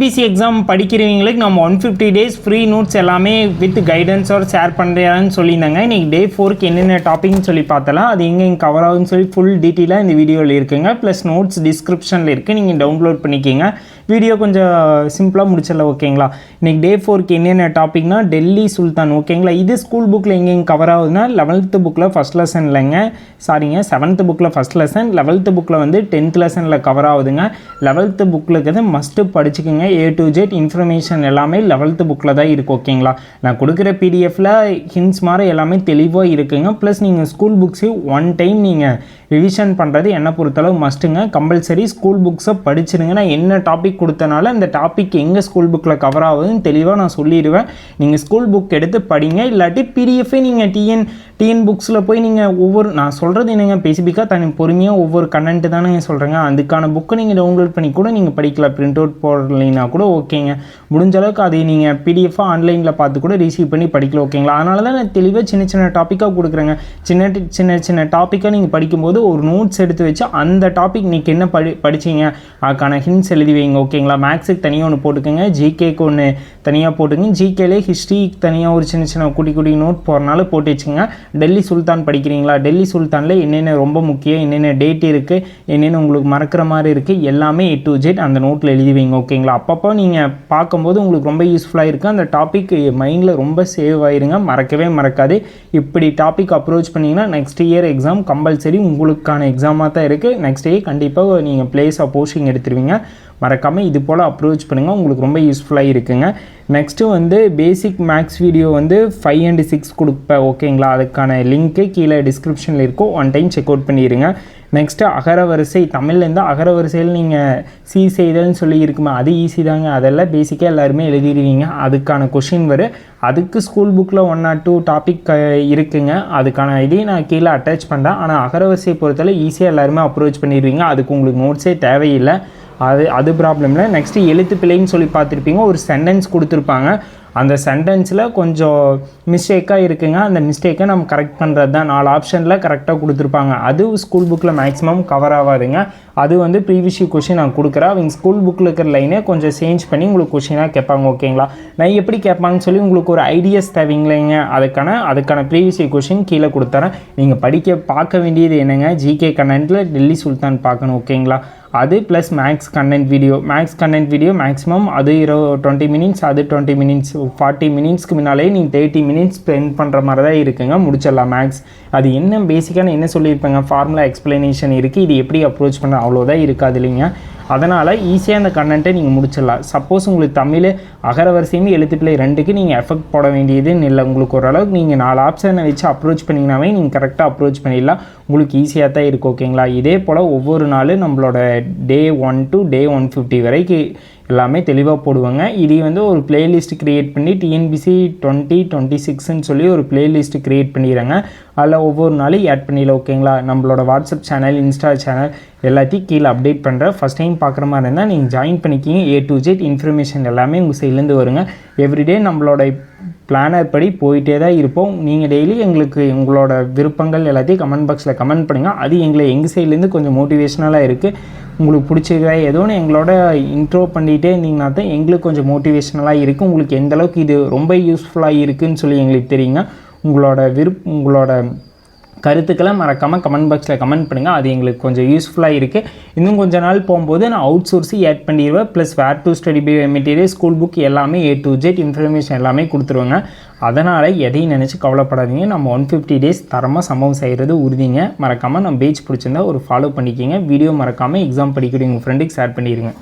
TNPSC exam படிக்கிறவங்களுக்கு நம்ம one fifty days free notes எல்லாமே வித் கைடன்ஸோட ஷேர் பண்ணுறான்னு சொல்லியிருந்தாங்க. இன்றைக்கி டே ஃபோருக்கு என்னென்ன டாபிக்னு சொல்லி பார்த்தலாம் அது எங்கே கவர் ஆகுதுன்னு சொல்லி ஃபுல் டீட்டெயிலாக இந்த வீடியோவில் இருக்குங்க. ப்ளஸ் நோட்ஸ் டிஸ்கிரிப்ஷனில் இருக்குது நீங்கள் டவுன்லோட் பண்ணிக்கிங்க. வீடியோ கொஞ்சம் சிம்பிளாக முடிச்சிடல ஓகேங்களா? இன்றைக்கி டே ஃபோருக்கு என்னென்ன டாபிக்னா டெல்லி சுல்தான் ஓகேங்களா? இது ஸ்கூல் புக்கில் எங்கெங்க கவர் ஆகுதுன்னா லெவல்த்து புக்கில் ஃபஸ்ட் லெசன் இல்லைங்க. சாரிங்க செவன்த்து புக்கில் ஃபஸ்ட் லெசன் லெவல்த்து புக்கில் வந்து டென்த் லெசனில் கவர் ஆகுதுங்க. லெவல்த்து புக்கில் இருக்கிறது மஸ்ட்டு படிச்சுக்கோங்க. ஏ டு ஜெட் இன்ஃபர்மேஷன் எல்லாமே லெவல்த்து புக்கில் தான் இருக்குது ஓகேங்களா? நான் கொடுக்குற பிடிஎஃப்பில் ஹிண்ட்ஸ் மாதிரி எல்லாமே தெளிவாக இருக்குங்க. ப்ளஸ் நீங்கள் ஸ்கூல் புக்ஸு ஒன் டைம் நீங்கள் ரிவிஷன் பண்ணுறது என்னை பொறுத்தளவு மஸ்ட்டுங்க கம்பல்சரி ஸ்கூல் புக்ஸை படிச்சிடுங்க நான் என்ன டாபிக் கொடுத்தனால இந்த டாபிக் எங்கே ஸ்கூல் புக்கில் கவர் ஆகுதுன்னு தெளிவாக நான் சொல்லிடுவேன். நீங்கள் ஸ்கூல் புக் எடுத்து படிங்க. இல்லாட்டி பிடிஎஃபே நீங்கள் டிஎன் டிஎன் புக்ஸில் போய் நீங்கள் ஒவ்வொரு நான் சொல்கிறது என்னங்க ஸ்பெசிஃபிக்காக தனி பொறுமையாக ஒவ்வொரு கண்டென்ட்டு தானே சொல்கிறேங்க அதுக்கான புக்கை நீங்கள் டவுன்லோட் பண்ணி கூட நீங்கள் படிக்கலாம். பிரிண்ட் அவுட் போடலைன்னா கூட ஓகேங்க. முடிஞ்ச அளவுக்கு அதை நீங்கள் பிடிஎஃபாக ஆன்லைனில் பார்த்து கூட ரிசீவ் பண்ணி படிக்கலாம் ஓகேங்களா? அதனால தான் நான் தெளிவாக சின்ன சின்ன டாப்பிக்காக கொடுக்குறேங்க. சின்ன டி- சின்ன சின்ன டாப்பிக்காக நீங்கள் படிக்கும்போது ஒரு நோட்ஸ் எடுத்து வச்சு அந்த டாபிக் நீங்கள் என்ன படி படிச்சீங்க? அதுக்கான ஹிண்ட்ஸ் எழுதி வைங்க ஓகேங்களா? மேக்ஸுக்கு தனியாக ஒன்று போட்டுக்கோங்க. ஜிகேக்கு ஒன்று தனியாக போட்டுங்க ஜிகேலே ஹிஸ்ட்ரிக்கு தனியாக ஒரு சின்ன சின்ன குட்டி குட்டி நோட் போகிறனால போட்டு வச்சுங்க டெல்லி சுல்தான் படிக்கிறீங்களா? டெல்லி சுல்தானில் என்னென்ன ரொம்ப முக்கியம் என்னென்ன டேட் இருக்குது என்னென்ன உங்களுக்கு மறக்கிற மாதிரி இருக்குது எல்லாமே ஏ டு ஜெட் அந்த நோட்டில் எழுதி வைங்க ஓகேங்களா அப்பப்போ நீங்கள் பார்க்கும்போது உங்களுக்கு ரொம்ப யூஸ்ஃபுல்லாக இருக்குது அந்த டாபிக் மைண்டில் ரொம்ப சேவ் ஆயிருங்க மறக்கவே மறக்காது. இப்படி டாபிக் அப்ரோச் பண்ணிங்கன்னா நெக்ஸ்ட் இயர் எக்ஸாம் கம்பல்சரி உங்களுக்கான எக்ஸாமாக தான் இருக்குது நெக்ஸ்ட் இயர் கண்டிப்பாக நீங்கள் பிளேஸ் ஆஃப் போஸ்டிங் எடுத்துருவீங்க. மறக்காமல் இது போல் அப்ரோச் பண்ணுங்கள் உங்களுக்கு ரொம்ப யூஸ்ஃபுல்லாக இருக்குங்க. நெக்ஸ்ட்டு வந்து பேசிக் மேக்ஸ் வீடியோ வந்து ஃபைவ் அண்ட் சிக்ஸ் கொடுப்பேன் ஓகேங்களா அதுக்கான லிங்க்கு கீழே டிஸ்கிரிப்ஷனில் இருக்கும். ஒன் டைம் செக் அவுட் பண்ணிடுங்க நெக்ஸ்ட்டு அகரவரிசை தமிழ்லேருந்து அகரவரிசையில் நீங்கள் சி செய்தல்னு சொல்லி இருக்குமா அது ஈஸி தாங்க. அதெல்லாம் பேசிக்காக எல்லாருமே எழுதிடுவீங்க. அதுக்கான கொஷின் வரும் அதுக்கு ஸ்கூல் புக்கில் ஒன் ஆர் டூ டாபிக் இருக்குங்க. அதுக்கான இதையும் நான் கீழே அட்டாச் பண்ணுறேன் ஆனால் அகரவரிசையை பொறுத்தவரை ஈஸியாக எல்லாருமே அப்ரோச் பண்ணிடுவீங்க. அதுக்கு உங்களுக்கு நோட்ஸே தேவையில்லை. அது அது ப்ராப்ளம் இல்லை. நெக்ஸ்ட்டு எழுத்து பிழைன்னு சொல்லி பார்த்துருப்பீங்க. ஒரு சென்டென்ஸ் கொடுத்துருப்பாங்க. அந்த சென்டென்ஸில் கொஞ்சம் மிஸ்டேக்காக இருக்குங்க. அந்த மிஸ்டேக்கை நம்ம கரெக்ட் பண்ணுறது தான். நாலு ஆப்ஷனில் கரெக்டாக கொடுத்துருப்பாங்க. அது ஸ்கூல் புக்கில் மேக்ஸிமம் கவர் ஆகாதுங்க அது வந்து ப்ரீவியஸ் கொஷின் நான் கொடுக்குறேன். அவங்க ஸ்கூல் புக்கில் இருக்கிற லைனே கொஞ்சம் சேஞ்ச் பண்ணி உங்களுக்கு கொஷினாக கேட்பாங்க ஓகேங்களா நான் எப்படி கேட்பாங்கன்னு சொல்லி உங்களுக்கு ஒரு ஐடியாஸ் தேவைங்களேங்க. அதுக்கான அதுக்கான ப்ரீவியஸ் கொஷின் கீழே கொடுத்துறேன். நீங்கள் படிக்க பார்க்க வேண்டியது என்னங்க? ஜிகே கண்ணனில் டெல்லி சுல்தான் பார்க்கணும் ஓகேங்களா அது plus maths content video maths content video maximum அது இரு டுவெண்ட்டி மினிட்ஸ் அது டுவெண்ட்டி மினிட்ஸ் ஃபார்ட்டி மினிட்ஸ்க்கு முன்னாலே நீங்கள் தேர்ட்டி மினிட்ஸ் ஸ்பெண்ட் பண்ணுற மாதிரி தான் இருக்குங்க. முடிச்சிடலாம் மேக்ஸ் அது என்ன பேசிக்கான என்ன சொல்லியிருப்பாங்க? ஃபார்முலா எக்ஸ்பிளனேஷன் இருக்குது இது எப்படி அப்ரோச் பண்ண? அவ்வளோதான் இருக்காது இல்லைங்க. அதனால் ஈஸியாக அந்த கண்டென்ட்டை நீங்கள் முடிச்சிடலாம். சப்போஸ் உங்களுக்கு தமிழ் அகரவரிசையும் எழுத்துப்பிள்ளை ரெண்டுக்கு நீங்கள் எஃபெக்ட் போட வேண்டியதுன்னு இல்லை. உங்களுக்கு ஓரளவுக்கு நீங்கள் நாலு ஆப்ஷனை வச்சு அப்ரோச் பண்ணிங்கனாவே நீங்கள் கரெக்டாக அப்ரோச் பண்ணிடலாம். உங்களுக்கு ஈஸியாக தான் இருக்கும் ஓகேங்களா இதே போல் ஒவ்வொரு நாளும் நம்மளோட day one to day one fifty வரைக்கும் எல்லாமே தெளிவாக போடுவாங்க. இது வந்து ஒரு பிளேலிஸ்ட் க்ரியேட் பண்ணி டிஎன்பிசி டுவெண்ட்டி டுவெண்ட்டி சிக்ஸ்ன்னு சொல்லி ஒரு பிளேலிஸ்ட் க்ரியேட் பண்ணிடுறாங்க. அதில் ஒவ்வொரு நாளும் ஆட் பண்ணிடலாம் ஓகேங்களா நம்மளோட வாட்ஸ்அப் சேனல் இன்ஸ்டா சேனல் எல்லாத்தையும் கீழே அப்டேட் பண்ணுறேன் ஃபஸ்ட் டைம் பார்க்குற மாதிரி இருந்தால் நீங்கள் ஜாயின் பண்ணிக்கிங்க. ஏ டு ஜெட் இன்ஃபர்மேஷன் எல்லாமே உங்கள் சைட்லேருந்து வருங்க. எவ்ரிடே நம்மளோட பிளானர் படி போயிட்டே தான் இருப்போம். நீங்கள் டெய்லி எங்களுக்கு உங்களோட விருப்பங்கள் எல்லாத்தையும் கமெண்ட் பாக்ஸில் கமெண்ட் பண்ணுங்கள் அது எங்களை எங்கள் சைட்லேருந்து கொஞ்சம் மோட்டிவேஷ்னலாக இருக்குது உங்களுக்கு பிடிச்சிருக்கா ஏதோ ஒன்று எங்களோட இன்ட்ரோ பண்ணிகிட்டே இருந்தீங்கன்னா தான் எங்களுக்கு கொஞ்சம் மோட்டிவேஷ்னலாக இருக்குது உங்களுக்கு எந்த அளவுக்கு இது ரொம்ப யூஸ்ஃபுல்லாக இருக்குதுன்னு சொல்லி எங்களுக்கு தெரியுங்க. உங்களோட விருப் உங்களோட கருத்துக்களை மறக்காமல் கமெண்ட் பாக்ஸில் கமெண்ட் பண்ணுங்கள் அது எங்களுக்கு கொஞ்சம் யூஸ்ஃபுல்லாக இருக்குது இன்னும் கொஞ்ச நாள் போகும்போது நான் அவுட் சோர்ஸு ஆட் பண்ணிடுவேன் plus where to study material school book எல்லாமே ஏ டு ஜெட் இன்ஃபர்மேஷன் எல்லாமே கொடுத்துருவாங்க. அதனால் எதையும் நினச்சி கவலைப்படாதீங்க. நம்ம ஒன் ஃபிஃப்டி டேஸ் தரமாக சம்பவம் செய்கிறது உறுதிங்க. மறக்காமல் நம்ம பேஜ் பிடிச்சிருந்தா ஒரு ஃபாலோ பண்ணிக்கிங்க. வீடியோ மறக்காமல் எக்ஸாம் படிக்கிற உங்கள் ஃப்ரெண்டுக்கு ஷேர் பண்ணிடுங்க.